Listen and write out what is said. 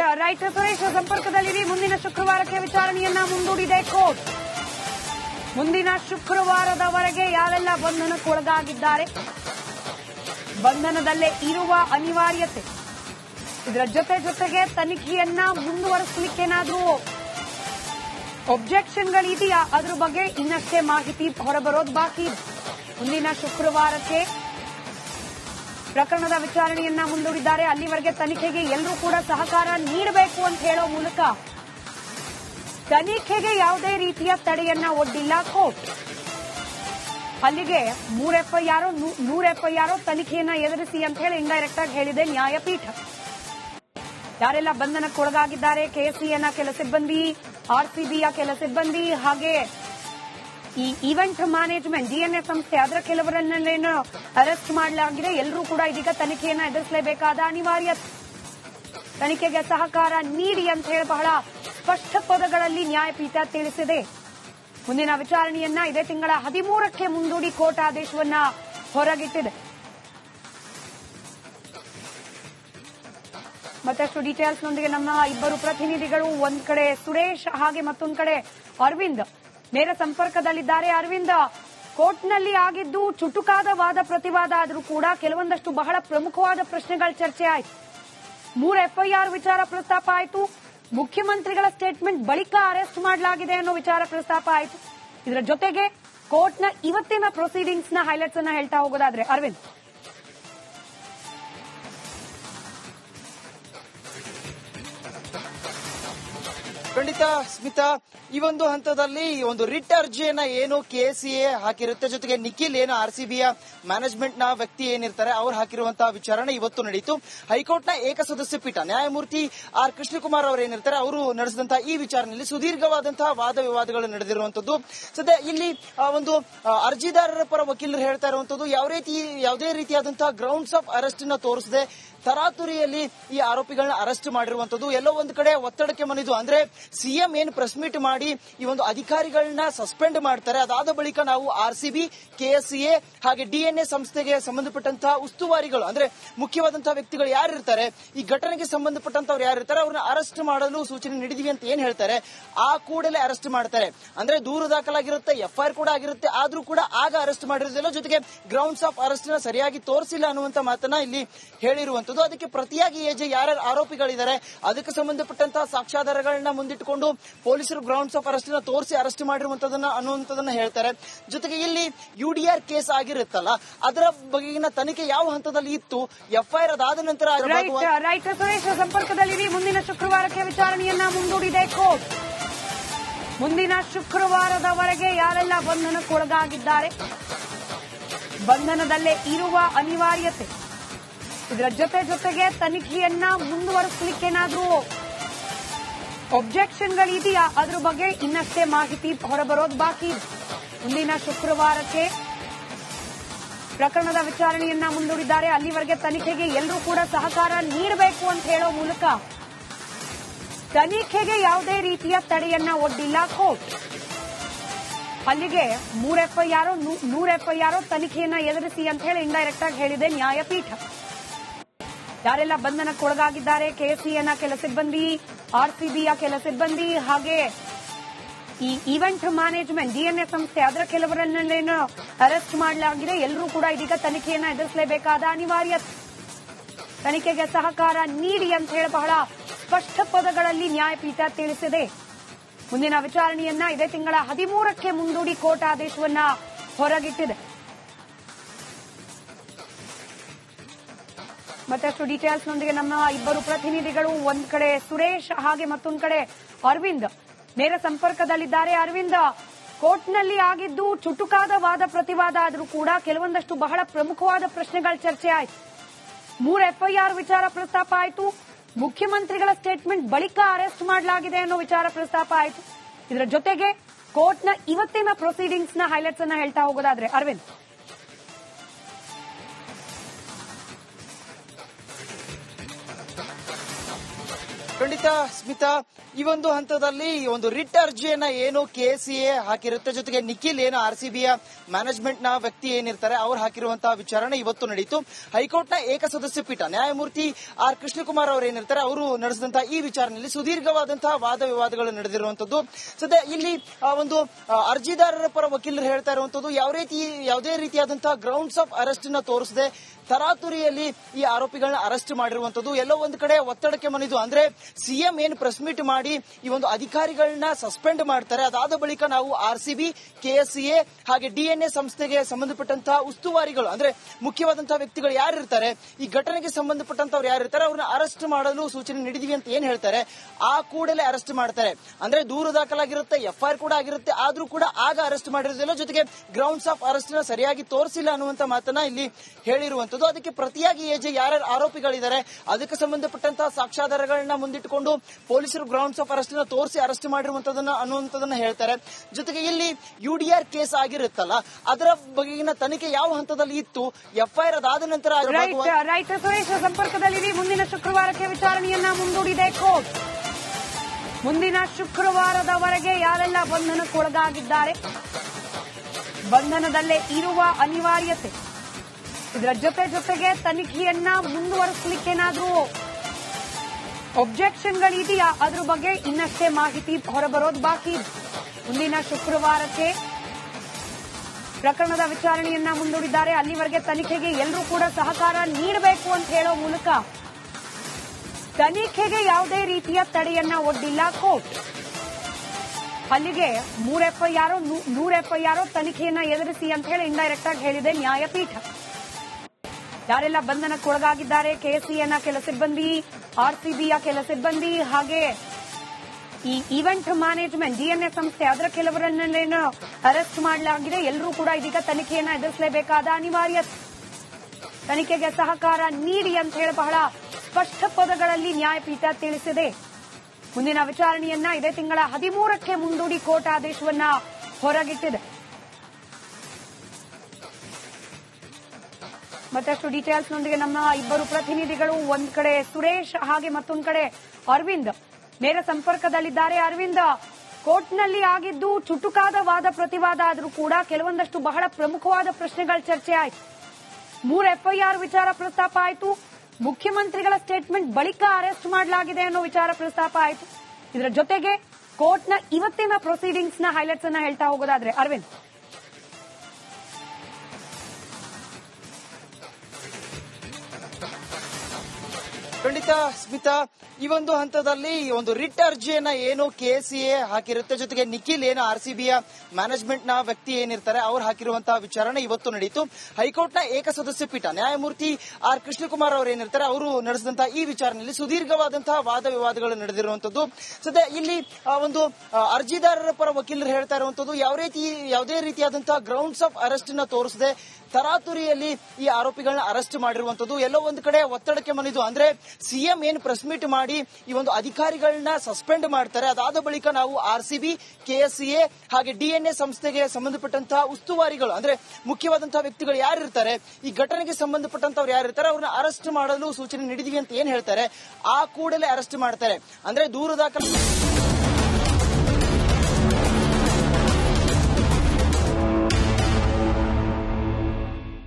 Right Suresh ಸಂಪರ್ಕದಲ್ಲಿರಿ ಮುಂದಿನ ಶುಕ್ರವಾರಕ್ಕೆ ವಿಚಾರಣೆಯನ್ನ ಮುಂದೂಡಿದೆ court. ಮುಂದಿನ ಶುಕ್ರವಾರದವರೆಗೆ ಯಾರೆಲ್ಲ ಬಂಧನಕ್ಕೊಳಗಾಗಿದ್ದಾರೆ ಬಂಧನದಲ್ಲೇ ಇರುವ ಅನಿವಾರ್ಯತೆ. ಇದರ ಜೊತೆ ಜೊತೆಗೆ ತನಿಖೆಯನ್ನ ಮುಂದುವರಿಸಲಿಕ್ಕೇನಾದ್ರೂ ಒಬ್ಜೆಕ್ಷನ್ಗಳಿದೆಯಾ ಅದ್ರ ಬಗ್ಗೆ ಇನ್ನಷ್ಟೇ ಮಾಹಿತಿ ಹೊರಬರೋದು ಬಾಕಿ. ಇದೆ ಮುಂದಿನ ಶುಕ್ರವಾರಕ್ಕೆ ಪ್ರಕರಣದ ವಿಚಾರಣೆಯನ್ನ ಮುಂದೂಡಿದ್ದಾರೆ. ಅಲ್ಲಿವರೆಗೆ ತನಿಖೆಗೆ ಎಲ್ಲರೂ ಕೂಡ ಸಹಕಾರ ನೀಡಬೇಕು ಅಂತ ಹೇಳೋ ಮೂಲಕ ತನಿಖೆಗೆ ಯಾವುದೇ ರೀತಿಯ ತಡೆಯನ್ನ ಒಡ್ಡಿಲ್ಲ ಕೋರ್ಟ್. ಅಲ್ಲಿಗೆ ಮೂರ್ ಎಫ್ಐಆರ್ ನೂರ ಎಫ್ಐಆರ್ ತನಿಖೆಯನ್ನ ಎದುರಿಸಿ ಅಂತ ಹೇಳಿ ಇಂಡೈರೆಕ್ಟ್ ಆಗಿ ಹೇಳಿದೆ ನ್ಯಾಯಪೀಠ. ಯಾರೆಲ್ಲ ಬಂಧನಕ್ಕೊಳಗಾಗಿದ್ದಾರೆ ಕೆಎಸ್ಸಿಎನ ಕೆಲ ಸಿಬ್ಬಂದಿ ಆರ್ಸಿಬಿಯ ಕೆಲ ಸಿಬ್ಬಂದಿ, ಹಾಗೆ ಈ ಇವೆಂಟ್ ಮ್ಯಾನೇಜ್ಮೆಂಟ್ ಡಿಎನ್ಎ ಸಂಸ್ಥೆ ಅದರ ಕೆಲವರನ್ನೇನು ಅರೆಸ್ಟ್ ಮಾಡಲಾಗಿದೆ. ಎಲ್ಲರೂ ಕೂಡ ಇದೀಗ ತನಿಖೆಯನ್ನು ಎದುರಿಸಲೇಬೇಕಾದ ಅನಿವಾರ್ಯ ತನಿಖೆಗೆ ಸಹಕಾರ ನೀಡಿ ಅಂತ ಹೇಳಿ ಬಹಳ ಸ್ಪಷ್ಟ ಪದಗಳಲ್ಲಿ ನ್ಯಾಯಪೀಠ ತಿಳಿಸಿದೆ. ಮುಂದಿನ ವಿಚಾರಣೆಯನ್ನ ಇದೇ ತಿಂಗಳ ಹದಿಮೂರಕ್ಕೆ ಮುಂದೂಡಿ ಕೋರ್ಟ್ ಆದೇಶವನ್ನ ಹೊರಗಿಟ್ಟಿದೆ. ಮತ್ತಷ್ಟು ಡೀಟೇಲ್ಸ್ನೊಂದಿಗೆ ನಮ್ಮ ಇಬ್ಬರು ಪ್ರತಿನಿಧಿಗಳು, ಒಂದ್ ಕಡೆ ಸುರೇಶ್, ಹಾಗೆ ಮತ್ತೊಂದು ಕಡೆ ಅರವಿಂದ್. ನೇರ ಸಂಪರ್ಕದಲ್ಲಿದ್ದಾರೆ ಅರವಿಂದ್. ಕೋರ್ಟ್ನಲ್ಲಿ ಆಗಿದ್ದು ಚುಟುಕಾದ ವಾದ ಪ್ರತಿವಾದ ಆದರೂ ಕೂಡ ಕೆಲವೊಂದಷ್ಟು ಬಹಳ ಪ್ರಮುಖವಾದ ಪ್ರಶ್ನೆಗಳ ಚರ್ಚೆ ಆಯಿತು. ಮೂರು ಎಫ್ಐಆರ್ ವಿಚಾರ ಪ್ರಸ್ತಾಪ ಆಯಿತು. ಮುಖ್ಯಮಂತ್ರಿಗಳ ಸ್ಟೇಟ್ಮೆಂಟ್ ಬಳಿಕ ಅರೆಸ್ಟ್ ಮಾಡಲಾಗಿದೆ ಅನ್ನೋ ವಿಚಾರ ಪ್ರಸ್ತಾಪ ಆಯಿತು. ಇದರ ಜೊತೆಗೆ ಕೋರ್ಟ್ನ ಇವತ್ತಿನ ಪ್ರೊಸೀಡಿಂಗ್ಸ್ನ ಹೈಲೈಟ್ಸ್ ಅನ್ನ ಹೇಳ್ತಾ ಹೋಗೋದಾದ್ರೆ, ಅರವಿಂದ್. ಖಂಡಿತ ಸ್ಮಿತಾ, ಈ ಒಂದು ಹಂತದಲ್ಲಿ ಒಂದು ರಿಟ್ ಅರ್ಜಿಯನ್ನ ಏನು ಕೆಸಿಎ ಹಾಕಿರುತ್ತೆ, ಜೊತೆಗೆ ನಿಖಿಲ್ ಏನು ಆರ್ ಸಿ ಬಿಯ ಮ್ಯಾನೇಜ್ಮೆಂಟ್ನ ವ್ಯಕ್ತಿ ಏನಿರ್ತಾರೆ, ಅವ್ರು ಹಾಕಿರುವಂತಹ ವಿಚಾರಣೆ ಇವತ್ತು ನಡೆಯಿತು ಹೈಕೋರ್ಟ್ನ ಏಕಸದಸ್ಯ ಪೀಠ, ನ್ಯಾಯಮೂರ್ತಿ ಆರ್ ಕೃಷ್ಣಕುಮಾರ್ ಅವರು ಏನಿರ್ತಾರೆ, ಅವರು ನಡೆಸಿದಂತಹ ಈ ವಿಚಾರಣೆಯಲ್ಲಿ ಸುದೀರ್ಘವಾದಂತಹ ವಾದ ವಿವಾದಗಳು ನಡೆದಿರುವಂತದ್ದು ಸದ್ಯ ಇಲ್ಲಿ ಒಂದು ಅರ್ಜಿದಾರರ ಪರ ವಕೀಲರು ಹೇಳ್ತಾ ಇರುವಂತದ್ದು ಯಾವ ರೀತಿ ಯಾವುದೇ ರೀತಿಯಾದಂತಹ ಗ್ರೌಂಡ್ಸ್ ಆಫ್ ಅರೆಸ್ಟ್ನ ತೋರಿಸದೆ ತರಾತುರಿಯಲ್ಲಿ ಈ ಆರೋಪಿಗಳನ್ನ ಅರೆಸ್ಟ್ ಮಾಡಿರುವಂತದ್ದು ಎಲ್ಲೋ ಒಂದು ಕಡೆ ಒತ್ತಡಕ್ಕೆ ಮನಿದು ಅಂದ್ರೆ ಸಿಎಂ ಏನು ಪ್ರೆಸ್ ಮೀಟ್ ಮಾಡಿ ಈ ಒಂದು ಅಧಿಕಾರಿಗಳನ್ನ ಸಸ್ಪೆಂಡ್ ಮಾಡ್ತಾರೆ. ಅದಾದ ಬಳಿಕ ನಾವು ಆರ್ ಸಿ ಬಿ ಕೆಎಸ್ಸಿಎ ಹಾಗೆ ಡಿಎನ್ಎ ಸಂಸ್ಥೆಗೆ ಸಂಬಂಧಪಟ್ಟಂತಹ ಉಸ್ತುವಾರಿಗಳು, ಅಂದ್ರೆ ಮುಖ್ಯವಾದಂತಹ ವ್ಯಕ್ತಿಗಳು ಯಾರಿರ್ತಾರೆ ಈ ಘಟನೆಗೆ ಸಂಬಂಧಪಟ್ಟಂತವ್ರು ಯಾರಿರ್ತಾರೆ ಅವ್ರನ್ನ ಅರೆಸ್ಟ್ ಮಾಡಲು ಸೂಚನೆ ನೀಡಿದೀವಿ ಅಂತ ಏನ್ ಹೇಳ್ತಾರೆ, ಆ ಕೂಡಲೇ ಅರೆಸ್ಟ್ ಮಾಡ್ತಾರೆ. ಅಂದ್ರೆ ದೂರು ದಾಖಲಾಗಿರುತ್ತೆ ಎಫ್ಐಆರ್ ಕೂಡ ಆಗಿರುತ್ತೆ, ಆದ್ರೂ ಕೂಡ ಆಗ ಅರೆಸ್ಟ್ ಮಾಡಿರೋದಿಲ್ಲ ಜೊತೆಗೆ ಗ್ರೌಂಡ್ಸ್ ಆಫ್ ಅರೆಸ್ಟ್ನ ಸರಿಯಾಗಿ ತೋರಿಸಿಲ್ಲ ಅನ್ನುವಂತ ಮಾತನ್ನ ಇಲ್ಲಿ ಹೇಳಿರುವಂತದ್ದು ಅದಕ್ಕೆ ಪ್ರತಿಯಾಗಿ ಎಜೆ ಯಾರ್ಯಾರು ಆರೋಪಿಗಳಿದ್ದಾರೆ, ಅದಕ್ಕೆ ಸಂಬಂಧಪಟ್ಟಂತಹ ಸಾಕ್ಷ್ಯಾಧಾರಗಳನ್ನ ಮುಂದಿಟ್ಟುಕೊಂಡು ಪೊಲೀಸರು ಗ್ರೌಂಡ್ಸ್ ಆಫ್ ಅರೆಸ್ಟ್ನ ತೋರಿಸಿ ಅರೆಸ್ಟ್ ಮಾಡಿರುವಂತದನ್ನ ಅನ್ನುವಂಥದ್ದನ್ನ ಹೇಳ್ತಾರೆ. ಜೊತೆಗೆ ಇಲ್ಲಿ ಯು ಡಿ ಆರ್ ಕೇಸ್ ಆಗಿರುತ್ತಲ್ಲ ಅದರ ಬಗೆಗಿನ ತನಿಖೆ ಯಾವ ಹಂತದಲ್ಲಿ ಇತ್ತು? ಎಫ್ಐಆರ್ ಅದಾದ ನಂತರ ಸಂಪರ್ಕದಲ್ಲಿ ಸುರೇಶ್ ಸಂಪರ್ಕದಲ್ಲಿರಿ ಮುಂದಿನ ಶುಕ್ರವಾರಕ್ಕೆ ವಿಚಾರಣೆಯನ್ನ ಮುಂದೂಡಿದೆ ಕೋರ್ಟ್ ಮುಂದಿನ ಶುಕ್ರವಾರದವರೆಗೆ ಯಾರೆಲ್ಲ ಬಂಧನಕ್ಕೊಳಗಾಗಿದ್ದಾರೆ ಬಂಧನದಲ್ಲೇ ಇರುವ ಅನಿವಾರ್ಯತೆ. ಇದರ ಜೊತೆ ಜೊತೆಗೆ ತನಿಖೆಯನ್ನ ಮುಂದುವರಿಸಲಿಕ್ಕೇನಾದ್ರೂ ಒಬ್ಜೆಕ್ಷನ್ಗಳಿದೆಯಾ ಅದ್ರ ಬಗ್ಗೆ ಇನ್ನಷ್ಟೇ ಮಾಹಿತಿ ಹೊರಬರೋದು ಬಾಕಿ. ಮುಂದಿನ ಶುಕ್ರವಾರಕ್ಕೆ ಪ್ರಕರಣದ ವಿಚಾರಣೆಯನ್ನ ಮುಂದೂಡಿದ್ದಾರೆ. ಅಲ್ಲಿವರೆಗೆ ತನಿಖೆಗೆ ಎಲ್ಲರೂ ಕೂಡ ಸಹಕಾರ ನೀಡಬೇಕು ಅಂತ ಹೇಳೋ ಮೂಲಕ ತನಿಖೆಗೆ ಯಾವುದೇ ರೀತಿಯ ತಡೆಯನ್ನ ಒಡ್ಡಿಲ್ಲ ಕೋರ್ಟ್. ಅಲ್ಲಿಗೆ ಮೂರ್ ಎಫ್ಐಆರ್ ನೂರ ಎಫ್ಐಆರ್ ತನಿಖೆಯನ್ನ ಎದುರಿಸಿ ಅಂತ ಹೇಳಿ ಇಂಡೈರೆಕ್ಟ್ ಆಗಿ ಹೇಳಿದೆ ನ್ಯಾಯಪೀಠ. ಯಾರೆಲ್ಲ ಬಂಧನಕ್ಕೊಳಗಾಗಿದ್ದಾರೆ ಕೆಎಸ್ಸಿಎನ ಕೆಲ ಸಿಬ್ಬಂದಿ ಆರ್ಸಿಬಿಯ ಕೆಲ ಸಿಬ್ಬಂದಿ ಹಾಗೆ ಈ ಈವೆಂಟ್ ಮ್ಯಾನೇಜ್ಮೆಂಟ್ ಡಿಎನ್ಎ ಸಂಸ್ಥೆ ಅದರ ಕೆಲವರನ್ನೇನು ಅರೆಸ್ಟ್ ಮಾಡಲಾಗಿದೆ. ಎಲ್ಲರೂ ಕೂಡ ಇದೀಗ ತನಿಖೆಯನ್ನು ಎದುರಿಸಲೇಬೇಕಾದ ಅನಿವಾರ್ಯ ತನಿಖೆಗೆ ಸಹಕಾರ ನೀಡಿ ಅಂತ ಹೇಳಿ ಬಹಳ ಸ್ಪಷ್ಟ ಪದಗಳಲ್ಲಿ ನ್ಯಾಯಪೀಠ ತಿಳಿಸಿದೆ. ಮುಂದಿನ ವಿಚಾರಣೆಯನ್ನ ಇದೇ ತಿಂಗಳ ಹದಿಮೂರಕ್ಕೆ ಮುಂದೂಡಿ ಕೋರ್ಟ್ ಆದೇಶವನ್ನ ಹೊರಗಿಟ್ಟಿದೆ. ಮತ್ತಷ್ಟು ಡೀಟೇಲ್ಸ್ ನೊಂದಿಗೆ ನಮ್ಮ ಇಬ್ಬರು ಪ್ರತಿನಿಧಿಗಳು. ಒಂದ್ ಕಡೆ ಸುರೇಶ್, ಹಾಗೆ ಮತ್ತೊಂದ್ ಕಡೆ ಅರವಿಂದ್. ನೇರ ಸಂಪರ್ಕದಲ್ಲಿದ್ದಾರೆ ಅರವಿಂದ್. ಕೋರ್ಟ್ನಲ್ಲಿ ಆಗಿದ್ದು ಚುಟುಕಾದ ವಾದ ಪ್ರತಿವಾದ ಆದರೂ ಕೂಡ ಕೆಲವೊಂದಷ್ಟು ಬಹಳ ಪ್ರಮುಖವಾದ ಪ್ರಶ್ನೆಗಳ ಚರ್ಚೆ ಆಯಿತು. ಮೂರು ಎಫ್ಐಆರ್ ವಿಚಾರ ಪ್ರಸ್ತಾಪ ಆಯಿತು. ಮುಖ್ಯಮಂತ್ರಿಗಳ ಸ್ಟೇಟ್ಮೆಂಟ್ ಬಳಿಕ ಅರೆಸ್ಟ್ ಮಾಡಲಾಗಿದೆ ಅನ್ನೋ ವಿಚಾರ ಪ್ರಸ್ತಾಪ ಆಯಿತು. ಇದರ ಜೊತೆಗೆ ಕೋರ್ಟ್ನ ಇವತ್ತಿನ ಪ್ರೊಸೀಡಿಂಗ್ಸ್ನ ಹೈಲೈಟ್ಸ್ ಅನ್ನ ಹೇಳ್ತಾ ಹೋಗೋದಾದ್ರೆ, ಅರವಿಂದ್. ಖಂಡಿತ ಸ್ಮಿತಾ, ಈ ಒಂದು ಹಂತದಲ್ಲಿ ಒಂದು ರಿಟ್ ಅರ್ಜಿಯನ್ನ ಏನು ಕೆಸಿಎ ಹಾಕಿರುತ್ತೆ, ಜೊತೆಗೆ ನಿಖಿಲ್ ಏನು ಆರ್ ಸಿ ಬಿಯ ಮ್ಯಾನೇಜ್ಮೆಂಟ್ನ ವ್ಯಕ್ತಿ ಏನಿರ್ತಾರೆ, ಅವ್ರು ಹಾಕಿರುವಂತಹ ವಿಚಾರಣೆ ಇವತ್ತು ನಡೆಯಿತು ಹೈಕೋರ್ಟ್ನ ಏಕ ಸದಸ್ಯ ಪೀಠ, ನ್ಯಾಯಮೂರ್ತಿ ಆರ್ ಕೃಷ್ಣಕುಮಾರ್ ಅವರು ಏನಿರ್ತಾರೆ, ಅವರು ನಡೆಸಿದಂತಹ ಈ ವಿಚಾರಣೆಯಲ್ಲಿ ಸುದೀರ್ಘವಾದಂತಹ ವಾದ ವಿವಾದಗಳು ನಡೆದಿರುವಂತದ್ದು. ಸದ್ಯ ಇಲ್ಲಿ ಒಂದು ಅರ್ಜಿದಾರರ ಪರ ವಕೀಲರು ಹೇಳ್ತಾ ಇರುವಂತದ್ದು, ಯಾವ ರೀತಿ, ಯಾವುದೇ ರೀತಿಯಾದಂತಹ ಗ್ರೌಂಡ್ಸ್ ಆಫ್ ಅರೆಸ್ಟ್ನ ತೋರಿಸದೆ ತರಾತುರಿಯಲ್ಲಿ ಈ ಆರೋಪಿಗಳನ್ನ ಅರೆಸ್ಟ್ ಮಾಡಿರುವಂತದ್ದು. ಎಲ್ಲೋ ಒಂದು ಕಡೆ ಒತ್ತಡಕ್ಕೆ ಮನಿದು ಅಂದ್ರೆ ಸಿಎಂ ಏನು ಪ್ರೆಸ್ ಮೀಟ್ ಮಾಡಿ ಈ ಒಂದು ಅಧಿಕಾರಿಗಳನ್ನ ಸಸ್ಪೆಂಡ್ ಮಾಡ್ತಾರೆ. ಅದಾದ ಬಳಿಕ ನಾವು ಆರ್ ಸಿ ಬಿ ಕೆಎಸ್ಸಿಎ ಹಾಗೆ ಡಿಎನ್ಎ ಸಂಸ್ಥೆಗೆ ಸಂಬಂಧಪಟ್ಟಂತಹ ಉಸ್ತುವಾರಿಗಳು, ಅಂದ್ರೆ ಮುಖ್ಯವಾದಂತಹ ವ್ಯಕ್ತಿಗಳು ಯಾರಿರ್ತಾರೆ ಈ ಘಟನೆಗೆ ಸಂಬಂಧಪಟ್ಟಂತವ್ರು ಯಾರಿರ್ತಾರೆ ಅವ್ರನ್ನ ಅರೆಸ್ಟ್ ಮಾಡಲು ಸೂಚನೆ ನೀಡಿದೀವಿ ಅಂತ ಏನ್ ಹೇಳ್ತಾರೆ, ಆ ಕೂಡಲೇ ಅರೆಸ್ಟ್ ಮಾಡ್ತಾರೆ. ಅಂದ್ರೆ ದೂರು ದಾಖಲಾಗಿರುತ್ತೆ ಎಫ್ಐಆರ್ ಕೂಡ ಆಗಿರುತ್ತೆ, ಆದ್ರೂ ಕೂಡ ಆಗ ಅರೆಸ್ಟ್ ಮಾಡಿರೋದಿಲ್ಲ ಜೊತೆಗೆ ಗ್ರೌಂಡ್ಸ್ ಆಫ್ ಅರೆಸ್ಟ್ನ ಸರಿಯಾಗಿ ತೋರಿಸಿಲ್ಲ ಅನ್ನುವಂತ ಮಾತನ್ನ ಇಲ್ಲಿ ಹೇಳಿರುವಂತದ್ದು ಅದಕ್ಕೆ ಪ್ರತಿಯಾಗಿ ಏಜೆ ಯಾರ್ಯಾರು ಆರೋಪಿಗಳಿದ್ದಾರೆ, ಅದಕ್ಕೆ ಸಂಬಂಧಪಟ್ಟಂತಹ ಸಾಕ್ಷ್ಯಾಧಾರಗಳನ್ನ ಮುಂದಿಟ್ಟುಕೊಂಡು ಪೊಲೀಸರು ಗ್ರೌಂಡ್ಸ್ ಆಫ್ ಅರೆಸ್ಟ್ನ ತೋರಿಸಿ ಅರೆಸ್ಟ್ ಮಾಡಿರುವಂತದನ್ನ ಅನ್ನುವಂಥದ್ದನ್ನ ಹೇಳ್ತಾರೆ. ಜೊತೆಗೆ ಇಲ್ಲಿ ಯುಡಿಆರ್ ಕೇಸ್ ಆಗಿರುತ್ತಲ್ಲ ಅದರ ಬಗೆಗಿನ ತನಿಖೆ ಯಾವ ಹಂತದಲ್ಲಿ ಇತ್ತು? ಎಫ್ಐಆರ್ ಅದಾದ ನಂತರ ಸುರೇಶ್ ಸಂಪರ್ಕದಲ್ಲಿದೆ. ಮುಂದಿನ ಶುಕ್ರವಾರಕ್ಕೆ ವಿಚಾರಣೆಯನ್ನ ಮುಂದೂಡಿದೆ ಕೋರ್ಟ್. ಮುಂದಿನ ಶುಕ್ರವಾರದವರೆಗೆ ಯಾರೆಲ್ಲ ಬಂಧನಕ್ಕೊಳಗಾಗಿದ್ದಾರೆ ಬಂಧನದಲ್ಲೇ ಇರುವ ಅನಿವಾರ್ಯತೆ. ಇದರ ಜೊತೆ ಜೊತೆಗೆ ತನಿಖೆಯನ್ನ ಮುಂದುವರಿಸಲಿಕ್ಕೇನಾದ್ರೂ ಒಬ್ಜೆಕ್ಷನ್ಗಳಿದೆಯಾ ಅದ್ರ ಬಗ್ಗೆ ಇನ್ನಷ್ಟೇ ಮಾಹಿತಿ ಹೊರಬರೋದು ಬಾಕಿ. ಮುಂದಿನ ಶುಕ್ರವಾರಕ್ಕೆ ಪ್ರಕರಣದ ವಿಚಾರಣೆಯನ್ನ ಮುಂದೂಡಿದ್ದಾರೆ. ಅಲ್ಲಿವರೆಗೆ ತನಿಖೆಗೆ ಎಲ್ಲರೂ ಕೂಡ ಸಹಕಾರ ನೀಡಬೇಕು ಅಂತ ಹೇಳೋ ಮೂಲಕ ತನಿಖೆಗೆ ಯಾವುದೇ ರೀತಿಯ ತಡೆಯನ್ನ ಒಡ್ಡಿಲ್ಲ ಕೋರ್ಟ್. ಅಲ್ಲಿಗೆ ಮೂರ್ ಎಫ್ಐಆರ್ ನೂರ ಎಫ್ಐಆರ್ ತನಿಖೆಯನ್ನ ಎದುರಿಸಿ ಅಂತ ಹೇಳಿ ಇಂಡೈರೆಕ್ಟ್ ಆಗಿ ಹೇಳಿದೆ ನ್ಯಾಯಪೀಠ. ಯಾರೆಲ್ಲ ಬಂಧನಕ್ಕೊಳಗಾಗಿದ್ದಾರೆ ಕೆಎಸ್ಸಿಎನ ಕೆಲ ಸಿಬ್ಬಂದಿ, ಆರ್ಸಿಬಿಯ ಕೆಲ ಸಿಬ್ಬಂದಿ, ಹಾಗೆ ಈ ಈವೆಂಟ್ ಮ್ಯಾನೇಜ್ಮೆಂಟ್ ಡಿಎಂಎ ಸಂಸ್ಥೆ, ಅದರ ಕೆಲವರನ್ನೇನು ಅರೆಸ್ಟ್ ಮಾಡಲಾಗಿದೆ. ಎಲ್ಲರೂ ಕೂಡ ಇದೀಗ ತನಿಖೆಯನ್ನು ಎದುರಿಸಲೇಬೇಕಾದ ಅನಿವಾರ್ಯ ತನಿಖೆಗೆ ಸಹಕಾರ ನೀಡಿ ಅಂತ ಹೇಳಿ ಬಹಳ ಸ್ಪಷ್ಟ ಪದಗಳಲ್ಲಿ ನ್ಯಾಯಪೀಠ ತಿಳಿಸಿದೆ. ಮುಂದಿನ ವಿಚಾರಣೆಯನ್ನ ಇದೇ ತಿಂಗಳ ಹದಿಮೂರಕ್ಕೆ ಮುಂದೂಡಿ ಕೋರ್ಟ್ ಆದೇಶವನ್ನ ಹೊರಗಿಟ್ಟಿದೆ. ಮತ್ತಷ್ಟು ಡೀಟೇಲ್ಸ್ ನೊಂದಿಗೆ ನಮ್ಮ ಇಬ್ಬರು ಪ್ರತಿನಿಧಿಗಳು. ಒಂದ್ ಕಡೆ ಸುರೇಶ್, ಹಾಗೆ ಮತ್ತೊಂದು ಕಡೆ ಅರವಿಂದ್. ನೇರ ಸಂಪರ್ಕದಲ್ಲಿದ್ದಾರೆ ಅರವಿಂದ್. ಕೋರ್ಟ್ನಲ್ಲಿ ಆಗಿದ್ದು ಚುಟುಕಾದ ವಾದ ಪ್ರತಿವಾದ ಆದರೂ ಕೂಡ ಕೆಲವೊಂದಷ್ಟು ಬಹಳ ಪ್ರಮುಖವಾದ ಪ್ರಶ್ನೆಗಳು ಚರ್ಚೆ ಆಯಿತು. ಮೂರು ಎಫ್ಐಆರ್ ವಿಚಾರ ಪ್ರಸ್ತಾಪ ಆಯಿತು. ಮುಖ್ಯಮಂತ್ರಿಗಳ ಸ್ಟೇಟ್ಮೆಂಟ್ ಬಳಿಕ ಅರೆಸ್ಟ್ ಮಾಡಲಾಗಿದೆ ಅನ್ನೋ ವಿಚಾರ ಪ್ರಸ್ತಾಪ ಆಯಿತು. ಇದರ ಜೊತೆಗೆ ಕೋರ್ಟ್ನ ಇವತ್ತಿನ ಪ್ರೊಸೀಡಿಂಗ್ಸ್ನ ಹೈಲೈಟ್ಸ್ ಅನ್ನ ಹೇಳ್ತಾ ಹೋಗೋದಾದ್ರೆ, ಅರವಿಂದ್. ಖಂಡಿತ, ಸ್ಮಿತಾ, ಈ ಒಂದು ಹಂತದಲ್ಲಿ ಒಂದು ರಿಟ್ ಅರ್ಜಿಯನ್ನ ಏನು ಕೆ ಸಿ ಎ ಹಾಕಿರುತ್ತೆ, ಜೊತೆಗೆ ನಿಖಿಲ್ ಏನು ಆರ್ ಸಿ ಬಿಯ ಮ್ಯಾನೇಜ್ಮೆಂಟ್ನ ವ್ಯಕ್ತಿ ಏನಿರ್ತಾರೆ, ಅವ್ರು ಹಾಕಿರುವಂತಹ ವಿಚಾರಣೆ ಇವತ್ತು ನಡೆಯಿತು ಹೈಕೋರ್ಟ್ನ ಏಕ ಸದಸ್ಯ ಪೀಠ, ನ್ಯಾಯಮೂರ್ತಿ ಆರ್ ಕೃಷ್ಣಕುಮಾರ್ ಅವರು ಏನಿರ್ತಾರೆ, ಅವರು ನಡೆಸಿದಂತಹ ಈ ವಿಚಾರಣೆಯಲ್ಲಿ ಸುದೀರ್ಘವಾದಂತಹ ವಾದ ವಿವಾದಗಳು ನಡೆದಿರುವಂತದ್ದು ಸದ್ಯ ಇಲ್ಲಿ ಒಂದು ಅರ್ಜಿದಾರರ ಪರ ವಕೀಲರು ಹೇಳ್ತಾ ಇರುವಂತದ್ದು ಯಾವ ರೀತಿ, ಯಾವುದೇ ರೀತಿಯಾದಂತಹ ಗ್ರೌಂಡ್ಸ್ ಆಫ್ ಅರೆಸ್ಟ್ನ ತೋರಿಸದೆ ತರಾತುರಿಯಲ್ಲಿ ಈ ಆರೋಪಿಗಳನ್ನ ಅರೆಸ್ಟ್ ಮಾಡಿರುವಂತದ್ದು ಎಲ್ಲೋ ಒಂದು ಕಡೆ ಒತ್ತಡಕ್ಕೆ ಮನಿದು ಅಂದ್ರೆ ಸಿಎಂ ಏನು ಪ್ರೆಸ್ ಮೀಟ್ ಮಾಡಿ ಈ ಒಂದು ಅಧಿಕಾರಿಗಳನ್ನ ಸಸ್ಪೆಂಡ್ ಮಾಡ್ತಾರೆ. ಅದಾದ ಬಳಿಕ ನಾವು ಆರ್ ಸಿ ಬಿ ಕೆಎಸ್ಸಿಎ ಹಾಗೆ ಡಿಎನ್ಎ ಸಂಸ್ಥೆಗೆ ಸಂಬಂಧಪಟ್ಟಂತಹ ಉಸ್ತುವಾರಿಗಳು, ಅಂದ್ರೆ ಮುಖ್ಯವಾದಂತಹ ವ್ಯಕ್ತಿಗಳು ಯಾರಿರ್ತಾರೆ, ಈ ಘಟನೆಗೆ ಸಂಬಂಧಪಟ್ಟಂತವ್ರು ಯಾರಿರ್ತಾರೆ, ಅವ್ರನ್ನ ಅರೆಸ್ಟ್ ಮಾಡಲು ಸೂಚನೆ ನೀಡಿದೀವಿ ಅಂತ ಏನ್ ಹೇಳ್ತಾರೆ, ಆ ಕೂಡಲೇ ಅರೆಸ್ಟ್ ಮಾಡ್ತಾರೆ. ಅಂದ್ರೆ ದೂರು ದಾಖಲೆ